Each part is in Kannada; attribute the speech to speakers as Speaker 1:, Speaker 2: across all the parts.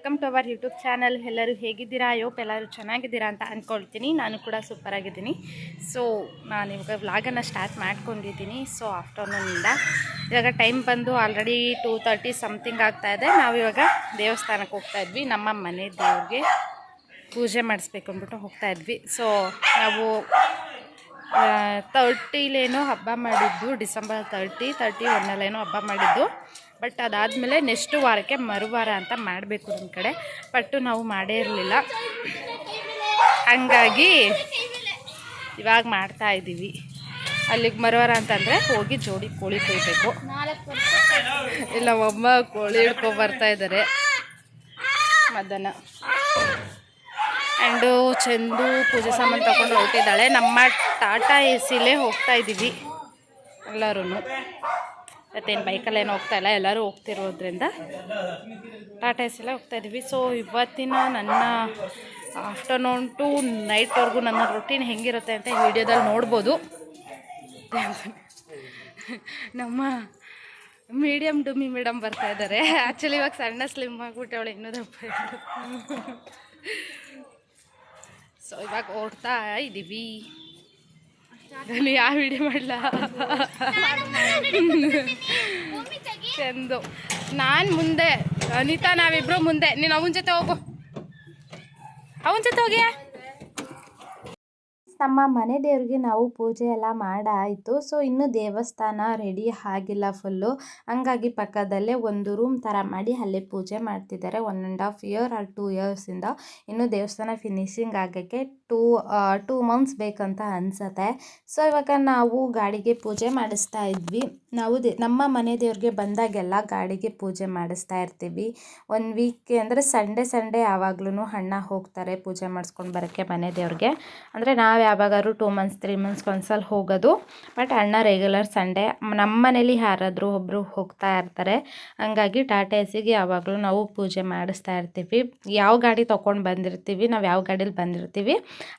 Speaker 1: Welcome to our YouTube channel. ಎಲ್ಲರೂ ಹೇಗಿದ್ದೀರಾ? ಯೋಪ್ ಎಲ್ಲರೂ ಚೆನ್ನಾಗಿದ್ದೀರಾ ಅಂತ ಅಂದ್ಕೊಳ್ತೀನಿ ನಾನು ಕೂಡ ಸೂಪರ್ ಆಗಿದ್ದೀನಿ. ಸೊ ನಾನು ಇವಾಗ ವ್ಲಾಗನ್ನು ಸ್ಟಾರ್ಟ್ ಮಾಡ್ಕೊಂಡಿದ್ದೀನಿ. ಸೊ ಆಫ್ಟರ್ನೂನಿಂದ ಇವಾಗ ಟೈಮ್ ಬಂದು ಆಲ್ರೆಡಿ ಟೂ ತರ್ಟಿ ಸಮಥಿಂಗ್ ಆಗ್ತಾ ಇದೆ. ನಾವು ಇವಾಗ ದೇವಸ್ಥಾನಕ್ಕೆ ಹೋಗ್ತಾ ಇದ್ವಿ. ನಮ್ಮ ಮನೆ ದೇವ್ರಿಗೆ ಪೂಜೆ ಮಾಡಿಸ್ಬೇಕು ಅಂದ್ಬಿಟ್ಟು ಹೋಗ್ತಾ ಇದ್ವಿ. ಸೊ ನಾವು ತರ್ಟಿಲೇನೋ ಹಬ್ಬ ಮಾಡಿದ್ದು ಡಿಸೆಂಬರ್ ತರ್ಟಿ ತರ್ಟಿ ಒನ್ನಲ್ಲೇನೋ ಹಬ್ಬ ಮಾಡಿದ್ದು. ಬಟ್ ಅದಾದಮೇಲೆ ನೆಕ್ಸ್ಟ್ ವಾರಕ್ಕೆ ಮರುವಾರ ಅಂತ ಮಾಡಬೇಕು ನಮ್ಮ ಕಡೆ. ಬಟ್ಟು ನಾವು ಮಾಡೇ ಇರಲಿಲ್ಲ. ಹಂಗಾಗಿ ಇವಾಗ ಮಾಡ್ತಾ ಇದ್ದೀವಿ. ಅಲ್ಲಿಗೆ ಮರುವಾರ ಅಂತಂದರೆ ಹೋಗಿ ಜೋಡಿ ಕೋಳಿ ಕೊಯ್ಬೇಕು. ಇಲ್ಲ ಒಮ್ಮ ಕೋಳಿ ಹಿಡ್ಕೊ ಬರ್ತಾ ಇದ್ದಾರೆ. ಮಧ್ಯಾಹ್ನ ಆ್ಯಂಡು ಚಂದು ಪೂಜೆ ಸಾಮಾನು ತಗೊಂಡು ಹೊರಟಿದ್ದಾಳೆ. ನಮ್ಮ ಟಾಟಾ ಎ ಸಿಲೇ ಹೋಗ್ತಾ ಇದ್ದೀವಿ. ಎಲ್ಲರೂ ಮತ್ತೇನು ಬೈಕಲ್ಲೇನು ಹೋಗ್ತಾ ಇಲ್ಲ, ಎಲ್ಲರೂ ಹೋಗ್ತಿರೋದ್ರಿಂದ ಟಾಟಾ ಎಸ್ ಎಲ್ಲ ಹೋಗ್ತಾ ಇದ್ದೀವಿ ಸೊ ಇವತ್ತಿನ ನನ್ನ ಆಫ್ಟರ್ನೂನ್ ಟು ನೈಟ್ವರೆಗೂ ನನ್ನ ರೊಟೀನ್ ಹೆಂಗಿರುತ್ತೆ ಅಂತ ಈ ವಿಡಿಯೋದಲ್ಲಿ ನೋಡ್ಬೋದು. ನಮ್ಮ ಮೀಡಿಯಮ್ ಡುಮ್ಮಿ ಮೇಡಮ್ ಬರ್ತಾ ಇದ್ದಾರೆ. ಆ್ಯಕ್ಚುಲಿ ಇವಾಗ ಸಣ್ಣ ಸ್ಲಿಮ್ ಆಗಿಬಿಟ್ಟೆ ಅವಳು, ಇನ್ನೂ ದಪ್ಪ. ಸೊ ಇವಾಗ ಓಡ್ತಾ ಇದ್ದೀವಿ ನಾನು ಯಾವ ವಿಡಿಯೋ ಮಾಡಲ? ಚಂದು. ನಾನು ಮುಂದೆ, ಅನಿತಾ, ನಾವಿಬ್ರು ಮುಂದೆ. ನೀನು ಅವನ ಜೊತೆ ಹೋಗು. ಅವನ ಜೊತೆ ಹೋಗಿ ನಮ್ಮ ಮನೆ ದೇವ್ರಿಗೆ ನಾವು ಪೂಜೆ ಎಲ್ಲ ಮಾಡಾಯಿತು. ಸೊ, ಇನ್ನು ದೇವಸ್ಥಾನ ರೆಡಿ ಆಗಿಲ್ಲ ಫುಲ್ಲು ಹಂಗಾಗಿ ಪಕ್ಕದಲ್ಲೇ ಒಂದು ರೂಮ್ ಥರ ಮಾಡಿ ಅಲ್ಲೇ ಪೂಜೆ ಮಾಡ್ತಿದ್ದಾರೆ. One and half year or two ಇಯರ್ಸಿಂದ ಇನ್ನು ದೇವಸ್ಥಾನ ಫಿನಿಶಿಂಗ್ ಆಗೋಕ್ಕೆ ಟೂ ಟೂ ಮಂತ್ಸ್ ಬೇಕಂತ ಅನಿಸತ್ತೆ. ಸೊ ಇವಾಗ ನಾವು ಗಾಡಿಗೆ ಪೂಜೆ ಮಾಡಿಸ್ತಾ ಇದ್ವಿ. ನಾವು ನಮ್ಮ ಮನೆ ದೇವ್ರಿಗೆ ಬಂದಾಗೆಲ್ಲ ಗಾಡಿಗೆ ಪೂಜೆ ಮಾಡಿಸ್ತಾ ಇರ್ತೀವಿ. ಒನ್ ವೀಕ್ ಅಂದರೆ ಸಂಡೇ ಸಂಡೇ ಯಾವಾಗ್ಲೂ ಅಣ್ಣ ಹೋಗ್ತಾರೆ ಪೂಜೆ ಮಾಡಿಸ್ಕೊಂಡು ಬರೋಕ್ಕೆ ಮನೆ ದೇವ್ರಿಗೆ. ಅಂದರೆ ನಾವು ಯಾವಾಗಾದ್ರು ಟೂ ಮಂತ್ಸ್ ತ್ರೀ ಮಂತ್ಸ್ಗೆ ಒಂದ್ಸಲ ಹೋಗೋದು. ಬಟ್ ಅಣ್ಣ ರೆಗ್ಯುಲರ್ ಸಂಡೇ ನಮ್ಮ ಮನೇಲಿ ಯಾರಾದರೂ ಒಬ್ಬರು ಹೋಗ್ತಾ ಇರ್ತಾರೆ. ಹಂಗಾಗಿ ಟಾಟಾ ಎಸಿಗೆ ಯಾವಾಗಲೂ ನಾವು ಪೂಜೆ ಮಾಡಿಸ್ತಾ ಇರ್ತೀವಿ. ಯಾವ ಗಾಡಿ ತೊಗೊಂಡು ಬಂದಿರ್ತೀವಿ, ನಾವು ಯಾವ ಗಾಡೀಲಿ ಬಂದಿರ್ತೀವಿ,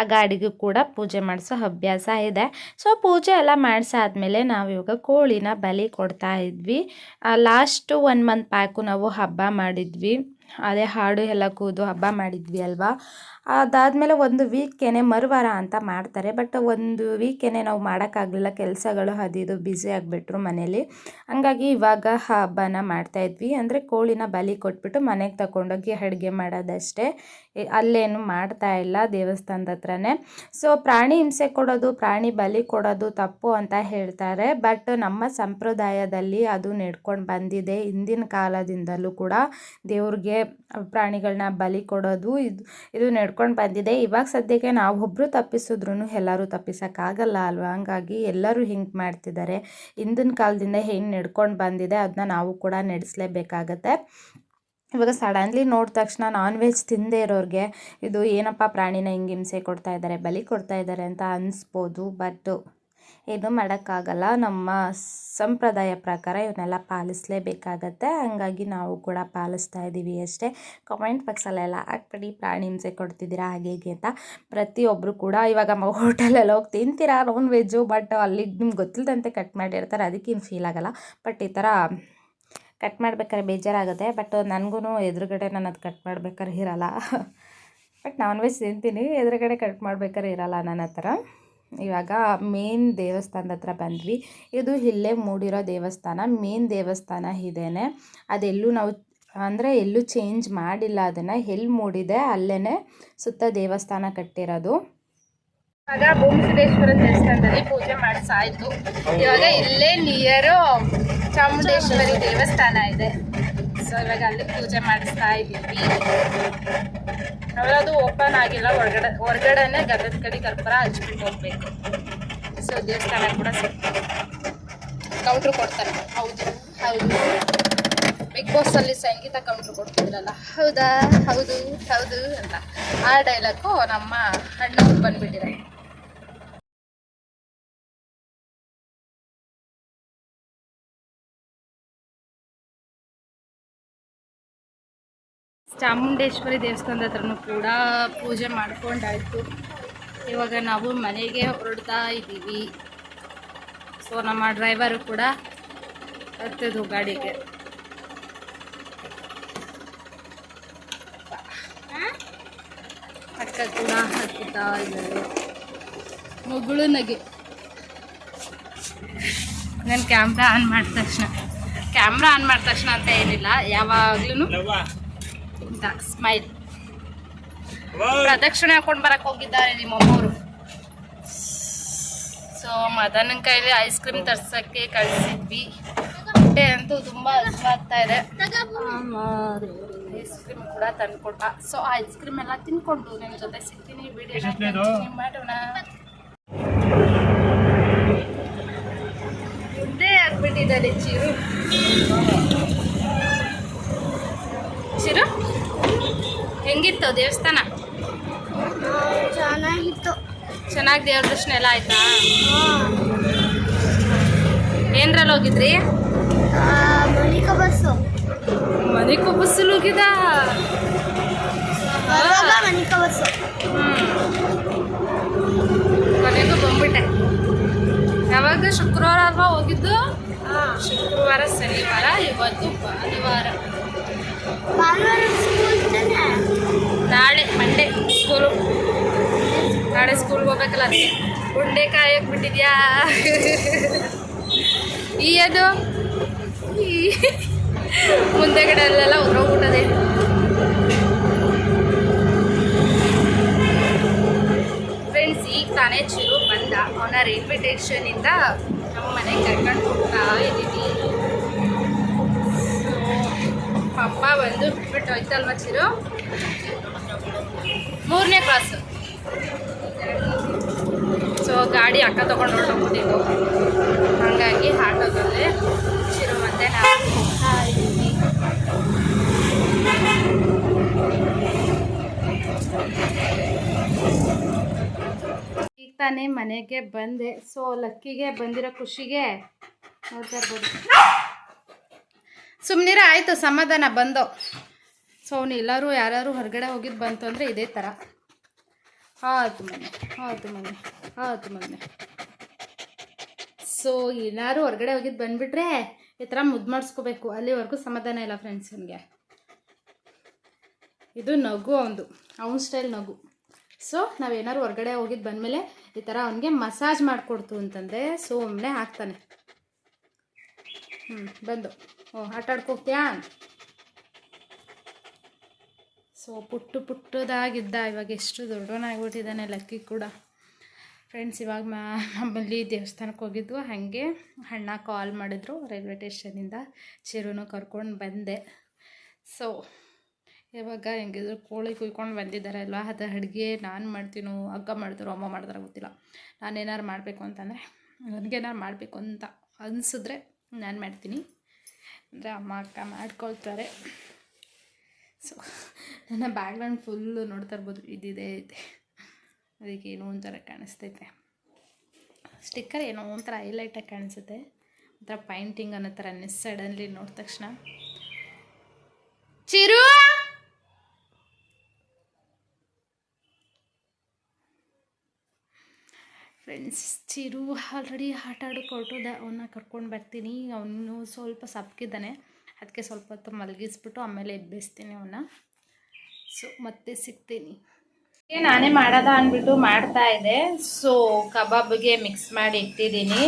Speaker 1: ಆ ಗಾಡಿಗೂ ಕೂಡ ಪೂಜೆ ಮಾಡಿಸೋ ಅಭ್ಯಾಸ ಇದೆ. ಸೊ ಪೂಜೆ ಎಲ್ಲ ಮಾಡಿಸಾದ್ಮೇಲೆ ನಾವು ಇವಾಗ ಕೋಳಿನ ಬಲಿ ಕೊಡ್ತಾ ಇದ್ವಿ. ಲಾಸ್ಟು ಒನ್ ಮಂತ್ ಪ್ಯಾಕು ನಾವು ಹಬ್ಬ ಮಾಡಿದ್ವಿ. ಅದೇ ಹಾಡು ಎಲ್ಲ ಕೂದು ಹಬ್ಬ ಮಾಡಿದ್ವಿ ಅಲ್ವಾ? ಅದಾದಮೇಲೆ ಒಂದು ವೀಕೆನೆ ಮರುವಾರ ಅಂತ ಮಾಡ್ತಾರೆ. ಬಟ್ ಒಂದು ವೀಕೆನೆ ನಾವು ಮಾಡೋಕ್ಕಾಗಲಿಲ್ಲ. ಕೆಲಸಗಳು ಅದು ಇದು ಬ್ಯುಸಿ ಆಗಿಬಿಟ್ರು ಮನೇಲಿ. ಹಂಗಾಗಿ ಇವಾಗ ಹಬ್ಬನ ಮಾಡ್ತಾಯಿದ್ವಿ ಅಂದರೆ ಕೋಳಿನ ಬಲಿ ಕೊಟ್ಬಿಟ್ಟು ಮನೆಗೆ ತಗೊಂಡೋಗಿ ಅಡುಗೆ ಮಾಡೋದಷ್ಟೇ. ಅಲ್ಲೇನು ಮಾಡ್ತಾ ಇಲ್ಲ ದೇವಸ್ಥಾನದ ಹತ್ರನೇ. ಸೊ ಪ್ರಾಣಿ ಹಿಂಸೆ ಕೊಡೋದು, ಪ್ರಾಣಿ ಬಲಿ ಕೊಡೋದು ತಪ್ಪು ಅಂತ ಹೇಳ್ತಾರೆ. ಬಟ್ ನಮ್ಮ ಸಂಪ್ರದಾಯದಲ್ಲಿ ಅದು ನಡ್ಕೊಂಡು ಬಂದಿದೆ. ಹಿಂದಿನ ಕಾಲದಿಂದಲೂ ಕೂಡ ದೇವ್ರಿಗೆ ಪ್ರಾಣಿಗಳನ್ನ ಬಲಿ ಕೊಡೋದು, ಇದು ಇದು ಬಂದಿದೆ. ಇವಾಗ ಸದ್ಯಕ್ಕೆ ನಾವೊಬ್ಬರು ತಪ್ಪಿಸಿದ್ರು ಎಲ್ಲರೂ ತಪ್ಪಿಸೋಕ್ಕಾಗಲ್ಲ ಅಲ್ವಾ? ಹಂಗಾಗಿ ಎಲ್ಲರೂ ಹಿಂಗೆ ಮಾಡ್ತಿದ್ದಾರೆ ಹಿಂದಿನ ಕಾಲದಿಂದ ಹೆಂಗೆ ನಡ್ಕೊಂಡು ಬಂದಿದೆ ಅದನ್ನ ನಾವು ಕೂಡ ನಡೆಸಲೇಬೇಕಾಗತ್ತೆ. ಇವಾಗ ಸಡನ್ಲಿ ನೋಡಿದ ತಕ್ಷಣ ನಾನ್ ವೆಜ್ ತಿಂದೇ ಇರೋರಿಗೆ ಇದು ಏನಪ್ಪ ಪ್ರಾಣಿನ ಹಿಂಗೆ ಹಿಂಸೆ ಕೊಡ್ತಾ ಇದ್ದಾರೆ ಬಲಿ ಕೊಡ್ತಾ ಇದ್ದಾರೆ ಅಂತ ಅನಿಸ್ಬೋದು. ಬಟ್ ಏನೂ ಮಾಡೋಕ್ಕಾಗಲ್ಲ. ನಮ್ಮ ಸಂಪ್ರದಾಯ ಪ್ರಕಾರ ಇವನ್ನೆಲ್ಲ ಪಾಲಿಸಲೇಬೇಕಾಗತ್ತೆ. ಹಾಗಾಗಿ ನಾವು ಕೂಡ ಪಾಲಿಸ್ತಾ ಇದ್ದೀವಿ ಅಷ್ಟೇ. ಕಮೆಂಟ್ ಬಾಕ್ಸಲ್ಲೆಲ್ಲ ಹಾಕ್ಬಿಡಿ. ಪ್ರಾಣಿ ಹಿಂಸೆ ಕೊಡ್ತಿದ್ದೀರಾ, ಹಾಗೆ ಹೀಗೆ ಅಂತ. ಪ್ರತಿಯೊಬ್ಬರು ಕೂಡ ಇವಾಗ ಹೋಟೆಲಲ್ಲಿ ಹೋಗಿ ತಿಂತೀರಾ ನಾನ್ ವೆಜ್ಜು ಬಟ್ ಅಲ್ಲಿ ನಿಮ್ಗೆ ಗೊತ್ತಿಲ್ಲದಂತೆ ಕಟ್ ಮಾಡಿರ್ತಾರೆ. ಅದಕ್ಕೇನು ಫೀಲ್ ಆಗೋಲ್ಲ. ಬಟ್ ಈ ಥರ ಕಟ್ ಮಾಡ್ಬೇಕಾದ್ರೆ ಬೇಜಾರಾಗುತ್ತೆ. ಬಟ್ ನನಗೂ ಎದುರುಗಡೆ ನಾನು ಅದು ಕಟ್ ಮಾಡ್ಬೇಕಾದ್ರೆ ಇರಲ್ಲ. ಬಟ್ ನಾನ್ ವೆಜ್ ತಿಂತೀನಿ. ಎದುರುಗಡೆ ಕಟ್ ಮಾಡ್ಬೇಕಾದ್ರೆ ಇರಲ್ಲ ನನ್ನ ಹತ್ರ. ಇವಾಗ ಮೇನ್ ದೇವಸ್ಥಾನದ ಹತ್ರ ಬಂದ್ವಿ. ಇದು ಇಲ್ಲೇ ಮೂಡಿರೋ ದೇವಸ್ಥಾನ, ಮೇನ್ ದೇವಸ್ಥಾನ ಇದೇನೆ. ಅದೆಲ್ಲೂ ನಾವು ಅಂದರೆ ಎಲ್ಲೂ ಚೇಂಜ್ ಮಾಡಿಲ್ಲ ಅದನ್ನು. ಎಲ್ಲಿ ಮೂಡಿದೆ ಅಲ್ಲೇ ಸುತ್ತ ದೇವಸ್ಥಾನ ಕಟ್ಟಿರೋದು. ಇವಾಗ ಭೂಮಿಸಿದ್ದೇಶ್ವರ ದೇವಸ್ಥಾನದಲ್ಲಿ ಪೂಜೆ ಮಾಡಿಸಾಯಿತು ಇವಾಗ ಇಲ್ಲೇ ನಿಯರು ಚಾಮುಂಡೇಶ್ವರಿ ದೇವಸ್ಥಾನ ಇದೆ. ಸೊ ಇವಾಗ ಅಲ್ಲಿ ಪೂಜೆ ಮಾಡಿಸ್ತಾ ಇದ್ದೀವಿ. ಅದು ಓಪನ್ ಆಗಿಲ್ಲ ಹೊರಗಡೆ ಹೊರಗಡೆನೆ ಗಂಧದ ಕಡೆ ಕರ್ಪೂರ ಹಚ್ಬಿಟ್ಟು ಹೋಗ್ಬೇಕು. ಸೊ ದೇವಸ್ಥಾನ ಕೂಡ ಸಿಗ್ತದೆ. ಕೌಂಟ್ರು ಕೊಡ್ತಾರೆ. ಹೌದು. ಹೌದು. ಬಿಗ್ ಬಾಸ್ ಅಲ್ಲಿ ಸಂಗೀತ ಕೌಂಟ್ರ್ ಕೊಡ್ತಿದ್ರಲ್ಲ? ಹೌದಾ? ಹೌದು. ಹೌದು ಅಂತ. ಆ ಡೈಲಾಗು ನಮ್ಮ ಅಣ್ಣ ಬಂದ್ಬಿಟ್ಟಿದೆ ಚಾಮುಂಡೇಶ್ವರಿ ದೇವಸ್ಥಾನದ ಹತ್ರನೂ ಕೂಡ ಪೂಜೆ ಮಾಡ್ಕೊಂಡಾಯಿತು. ಇವಾಗ ನಾವು ಮನೆಗೆ ಹೊರಡ್ತಾ ಇದ್ದೀವಿ. ಸೊ ನಮ್ಮ ಡ್ರೈವರು ಕೂಡ ಹತ್ತದು ಗಾಡಿಗೆ. ಅಕ್ಕ ಕೂಡ ಹತ್ತಾ ಇದ್ದಾರೆ. ಮಗಳು ನಗೆ. ನಾನು ಕ್ಯಾಮ್ರಾ ಆನ್ ಮಾಡಿದ ತಕ್ಷಣ. ಕ್ಯಾಮ್ರಾ ಆನ್ ಮಾಡಿದ ತಕ್ಷಣ ಅಂತ ಏನಿಲ್ಲ ಯಾವಾಗ್ಲೂ ಸ್ಮೈಲ್ ಪ್ರದಕ್ಷಿಣೆ ಹಾಕೊಂಡು ಬರಕ್ ಹೋಗಿದ್ದಾರೆ ನಿಮ್ಮ ಅಮ್ಮವರು ಸೊ ಮದನ ಕೈಲಿ ಐಸ್ ಕ್ರೀಮ್ ತರ್ಸಕ್ಕೆ ಕಳಿಸಿದ್ವಿ. ಹೊಟ್ಟೆ ಅಂತೂ ತುಂಬಾ ಹಸಿವಾಗ್ತಾ ಇದೆ. ಐಸ್ ಕ್ರೀಮ್ ಕೂಡ ತಂದ್ಕೊಟ್ಟ. ಸೊ ಐಸ್ ಕ್ರೀಮ್ ಎಲ್ಲ ತಿನ್ಕೊಂಡು ನಿಮ್ಮ ಜೊತೆ ಸಿಗ್ತೀನಿ ವಿಡಿಯೋ ಮಾಡೋಣ. ಮುದ್ದೆ ಆಗ್ಬಿಟ್ಟಿದ್ದಾರೆ ಚಿರು. ಹೆಂಗಿತ್ತು ದೇವಸ್ಥಾನ?
Speaker 2: ಚೆನ್ನಾಗಿತ್ತು.
Speaker 1: ಚೆನ್ನಾಗಿ ದೇವ್ರ ದರ್ಶನ ಎಲ್ಲ ಆಯ್ತಾ? ಏನ್ರಲ್ಲಿ ಹೋಗಿದ್ರಿ?
Speaker 2: ಮನಿಕ ಬಸ್ಸು.
Speaker 1: ಹೋಗಿದ
Speaker 2: ಮಣಿಕ ಬಸ್ಸು.
Speaker 1: ಕೊನೆಗೂ ಬಂದ್ಬಿಟ್ಟೆ. ಯಾವಾಗ ಶುಕ್ರವಾರ ಅಲ್ವಾ ಹೋಗಿದ್ದು? ಶುಕ್ರವಾರ ಶನಿವಾರ ಇವತ್ತು ಭಾನುವಾರ
Speaker 2: ಸ್ಕೂಲ್ ತಾನೆ
Speaker 1: ನಾಳೆ ಮಂಡೇ ಸ್ಕೂಲು ನಾಳೆ ಸ್ಕೂಲ್ಗೆ ಹೋಗ್ಬೇಕಲ್ಲ ಅದಕ್ಕೆ ಉಂಡೆ ಬಿಟ್ಟಿದ್ಯಾ? ಈ ಅದು? ಮುಂದೆ ಮುಂದೆಗಡೆ ಅಲ್ಲೆಲ್ಲ ಉದ್ರೋಗ್ಬಿಟ್ಟದೆ ಫ್ರೆಂಡ್ಸ್ ಈಗ ತಾನೇ ಚಿರು ಬಂದ. ಅವನ ರೈಲ್ವೆ ಸ್ಟೇಷನಿಂದ ನಮ್ಮ ಮನೆಗೆ ಕರ್ಕೊಂಡು ಹೋಗ್ತಾ ಇದ್ದೀವಿ. ಪಪ್ಪ ಬಂದು ಬಿಟ್ಬಿಟ್ಟು ಹೋಯ್ತಲ್ವ ಚಿರು? ಮೂರನೇ ಕ್ಲಾಸು ಸೊ ಗಾಡಿ ಅಕ್ಕ ತಗೊಂಡು ಹೊರಟೋಗ್ಬಿಟ್ಟಿದ್ದು. ಹಾಗಾಗಿ ಆಟೋದಲ್ಲಿ ಶುರು ಮತ್ತೆ ನಾವು. ಈಗ ತಾನೇ ಮನೆಗೆ ಬಂದೆ. ಸೊ ಲಕ್ಕಿಗೆ ಬಂದಿರೋ ಖುಷಿಗೆ ನೋಡ್ತಾ ಇರ್ಬೋದು. ಆಯಿತು, ಸಮಾಧಾನ ಬಂದು. ಸೊ ಅವ್ನು ಎಲ್ಲರೂ ಯಾರು ಹೊರಗಡೆ ಹೋಗಿದ್ದು ಬಂತು ಅಂದರೆ ಇದೇ ಥರ ಆಯ್ತು ಮನೆ ಆಯ್ತು ಮನೆ. ಆಯ್ತು ಮೊನ್ನೆ ಸೊ ಏನಾದ್ರು ಹೊರಗಡೆ ಹೋಗಿದ್ದು ಬಂದುಬಿಟ್ರೆ ಈ ಥರ ಮುದ್ದು ಮಾಡಿಸ್ಕೋಬೇಕು. ಅಲ್ಲಿವರೆಗೂ ಸಮಾಧಾನ ಇಲ್ಲ ಫ್ರೆಂಡ್ಸ್ ನನಗೆ ಇದು ನಗು ಅವನದು ಅವನ ಸ್ಟೈಲ್ ನಗು. ಸೊ ನಾವೇನಾದ್ರು ಹೊರಗಡೆ ಹೋಗಿದ್ದು ಬಂದಮೇಲೆ ಈ ಥರ ಅವನಿಗೆ ಮಸಾಜ್ ಮಾಡಿಕೊಡ್ತು ಅಂತಂದರೆ ಸೊ ಒಮ್ಮೆ ಹಾಕ್ತಾನೆ. ಹ್ಞೂ ಬಂದು. ಓ, ಆಟ ಆಡ್ಕೋಗ್ತೀಯಾ ಸೊ ಪುಟ್ಟು ಪುಟ್ಟದಾಗಿದ್ದ. ಇವಾಗ ಎಷ್ಟು ದೊಡ್ಡವನಾಗ್ಬಿಟ್ಟಿದ್ದಾನೆ ಲಕ್ಕಿ ಕೂಡ. ಫ್ರೆಂಡ್ಸ್ ಇವಾಗ ಮಾ ನಮ್ಮಲ್ಲಿ ದೇವಸ್ಥಾನಕ್ಕೆ ಹೋಗಿದ್ವು. ಹಾಗೆ ಅಣ್ಣ ಕಾಲ್ ಮಾಡಿದ್ರು ರೈಲ್ವೆ ಸ್ಟೇಷನಿಂದ ಚಿರುನು ಕರ್ಕೊಂಡು ಬಂದೆ. ಸೊ ಇವಾಗ ಹೆಂಗಿದ್ರು ಕೋಳಿ ಕುಯ್ಕೊಂಡು ಬಂದಿದ್ದಾರೆ ಅಲ್ವಾ ಅದು ಅಡುಗೆ ನಾನು ಮಾಡ್ತೀನೋ, ಅಕ್ಕ ಮಾಡ್ತಾರೋ, ಅಮ್ಮ ಮಾಡ್ತಾರೋ ಗೊತ್ತಿಲ್ಲ. ನಾನು ಏನಾರು ಮಾಡಬೇಕು ಅಂತಂದರೆ ನನಗೇನಾರು ಮಾಡಬೇಕು ಅಂತ ಅನಿಸಿದ್ರೆ ನಾನು ಮಾಡ್ತೀನಿ. ಅಂದರೆ ಅಮ್ಮ, ಅಕ್ಕ ಮಾಡ್ಕೊಳ್ತಾರೆ. ಸೊ ನನ್ನ ಬ್ಯಾಕ್ಗ್ರೌಂಡ್ ಫುಲ್ಲು ನೋಡ್ತಾ ಇರ್ಬೋದು. ಇದಿದೆ ಐತೆ ಅದಕ್ಕೆ ಏನೋ ಒಂಥರ ಕಾಣಿಸ್ತೈತೆ. ಸ್ಟಿಕ್ಕರ್ ಏನೋ ಒಂಥರ ಹೈಲೈಟಾಗಿ ಕಾಣಿಸುತ್ತೆ. ಒಂಥರ ಪೈಂಟಿಂಗ್ ಅನ್ನೋ ಥರ ಸಡನ್ಲಿ ನೋಡಿದ ತಕ್ಷಣ. ಚಿರು! ಫ್ರೆಂಡ್ಸ್ ಚಿರು ಆಲ್ರೆಡಿ ಆಟ ಆಡೋಕೆ ಹೊರಟೋದ. ಅವನ್ನ ಕರ್ಕೊಂಡು ಬರ್ತೀನಿ. ಅವನು ಸ್ವಲ್ಪ ಸಪ್ಕಿದ್ದಾನೆ. ಅದಕ್ಕೆ ಸ್ವಲ್ಪ ಹೊತ್ತು ಮಲಗಿಸ್ಬಿಟ್ಟು ಆಮೇಲೆ ಎಬ್ಬಿಸ್ತೀನಿ ಅವನ್ನ ಸೊ ಮತ್ತೆ ಸಿಗ್ತೀನಿ. ನಾನೇ ಮಾಡೋದ ಅಂದ್ಬಿಟ್ಟು ಮಾಡ್ತಾ ಇದೆ. ಸೊ ಕಬಾಬ್ಗೆ ಮಿಕ್ಸ್ ಮಾಡಿ ಇಟ್ಟಿದ್ದೀನಿ.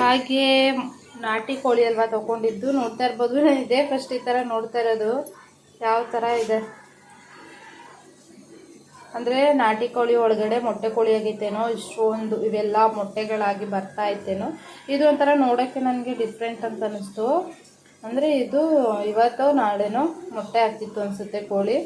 Speaker 1: ಹಾಗೆ ನಾಟಿ ಕೋಳಿ ಅಲ್ವಾ ತೊಗೊಂಡಿದ್ದು, ನೋಡ್ತಾ ಇರ್ಬೋದು. ಇದೇ ಫಸ್ಟ್ ಈ ಥರ ನೋಡ್ತಾ ಇರೋದು. ಯಾವ ಥರ ಇದೆ? ಅಂದರೆ ನಾಟಿ ಕೋಳಿ ಒಳಗಡೆ ಮೊಟ್ಟೆ ಕೋಳಿ ಆಗೈತೇನೋ ಇಷ್ಟೊಂದು ಇವೆಲ್ಲ ಮೊಟ್ಟೆಗಳಾಗಿ ಬರ್ತಾ ಇತ್ತೇನೋ. ಇದು ಒಂಥರ ನೋಡೋಕ್ಕೆ ನನಗೆ ಡಿಫ್ರೆಂಟ್ ಅಂತ ಅನ್ನಿಸ್ತು ಅಂದರೆ ಇದು ಇವತ್ತು ನಾಳೆನೋ ಮೊಟ್ಟೆ ಆಗ್ತಿತ್ತು ಅನಿಸುತ್ತೆ ಕೋಳಿ.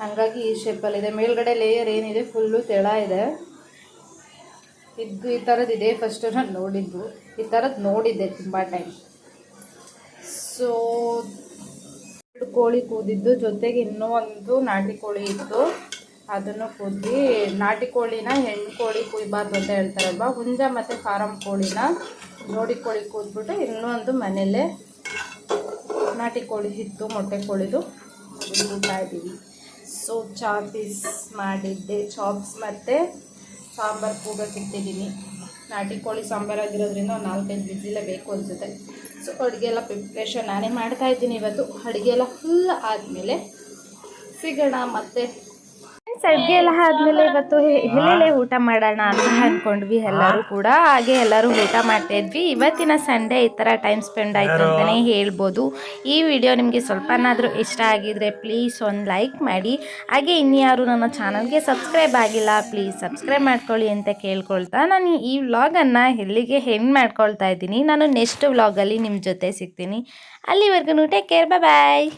Speaker 1: ಹಾಗಾಗಿ ಈ ಶೇಪಲ್ಲಿದೆ ಮೇಲ್ಗಡೆ ಲೇಯರ್ ಏನಿದೆ ಫುಲ್ಲು ತೆಳ ಇದೆ. ಇದು ಈ ಥರದ್ದು ಇದೆ. ಫಸ್ಟು ನಾನು ನೋಡಿದ್ದು. ಈ ಥರದ್ದು ನೋಡಿದ್ದೆ ತುಂಬ ಟೈಮ್ ಸೊ ಕೋಳಿ ಕೂದಿದ್ದು. ಜೊತೆಗೆ ಇನ್ನೂ ಒಂದು ನಾಟಿ ಕೋಳಿ ಇತ್ತು. ಅದನ್ನು ಕೂದಿ ನಾಟಿ ಕೋಳಿನ ಹೆಣ್ಣು ಕೋಳಿ ಕುಯ್ಬಾರ್ದು ಅಂತ ಹೇಳ್ತಾರಲ್ವ? ಹುಂಜ ಮತ್ತು ಫಾರಂ ಕೋಳಿನ ನೋಡಿ ಕೋಳಿ ಕೂದ್ಬಿಟ್ಟು ಇನ್ನೊಂದು ಮನೇಲೆ ನಾಟಿ ಕೋಳಿ ಇತ್ತು, ಮೊಟ್ಟೆ ಕೋಳಿದು. ಅದನ್ನು ಊಟ ಇದ್ದೀವಿ ಸೊ ಚಾಪೀಸ್ ಮಾಡಿದ್ದೆ, ಚಾಪ್ಸ್ ಮತ್ತು ಸಾಂಬಾರು ಕೂಗಕ್ಕೆ ಇಟ್ಟಿದ್ದೀನಿ ನಾಟಿ ಕೋಳಿ ಸಾಂಬಾರು ಆಗಿರೋದ್ರಿಂದ ಒಂದು ನಾಲ್ಕೈದು ಬಿಸಿಲೇ ಬೇಕು ಅನಿಸುತ್ತೆ. ಸೊ ಅಡುಗೆ ಎಲ್ಲ ಪ್ರಿಪ್ರೇಷನ್ ನಾನೇ ಮಾಡ್ತಾ ಇದ್ದೀನಿ ಇವತ್ತು. ಅಡುಗೆ ಎಲ್ಲ ಫುಲ್ ಆದಮೇಲೆ, ಸಿಗೋಣ ಮತ್ತೆ ಅಡುಗೆ ಎಲ್ಲ ಆದಮೇಲೆ ಇವತ್ತು ಎಲ್ಲೆಲ್ಲೇ ಊಟ ಮಾಡೋಣ ಅಂತ ಅಂದ್ಕೊಂಡ್ವಿ ಎಲ್ಲರೂ ಕೂಡ. ಹಾಗೆ ಎಲ್ಲರೂ ಊಟ ಮಾಡ್ತಾ ಇದ್ವಿ. ಇವತ್ತಿನ ಸಂಡೇ ಈ ಥರ ಟೈಮ್ ಸ್ಪೆಂಡ್ ಆಯಿತು ಅಂತಲೇ ಹೇಳ್ಬೋದು. ಈ ವಿಡಿಯೋ ನಿಮಗೆ ಸ್ವಲ್ಪನಾದರೂ ಇಷ್ಟ ಆಗಿದ್ರೆ ಪ್ಲೀಸ್ ಒಂದು ಲೈಕ್ ಮಾಡಿ. ಹಾಗೆ ಇನ್ಯಾರು ನನ್ನ ಚಾನಲ್ಗೆ ಸಬ್ಸ್ಕ್ರೈಬ್ ಆಗಿಲ್ಲ ಪ್ಲೀಸ್ ಸಬ್ಸ್ಕ್ರೈಬ್ ಮಾಡ್ಕೊಳ್ಳಿ ಅಂತ ಕೇಳ್ಕೊಳ್ತಾ ನಾನು ಈ ವ್ಲಾಗನ್ನು ಎಲ್ಲಿಗೆ ಹೆಂಗೆ ಮಾಡ್ಕೊಳ್ತಾ ಇದ್ದೀನಿ. ನಾನು ನೆಕ್ಸ್ಟ್ ವ್ಲಾಗಲ್ಲಿ ನಿಮ್ಮ ಜೊತೆ ಸಿಗ್ತೀನಿ. ಅಲ್ಲಿವರೆಗೂ ಟೇಕ್ ಕೇರ್ ಬಾಯ್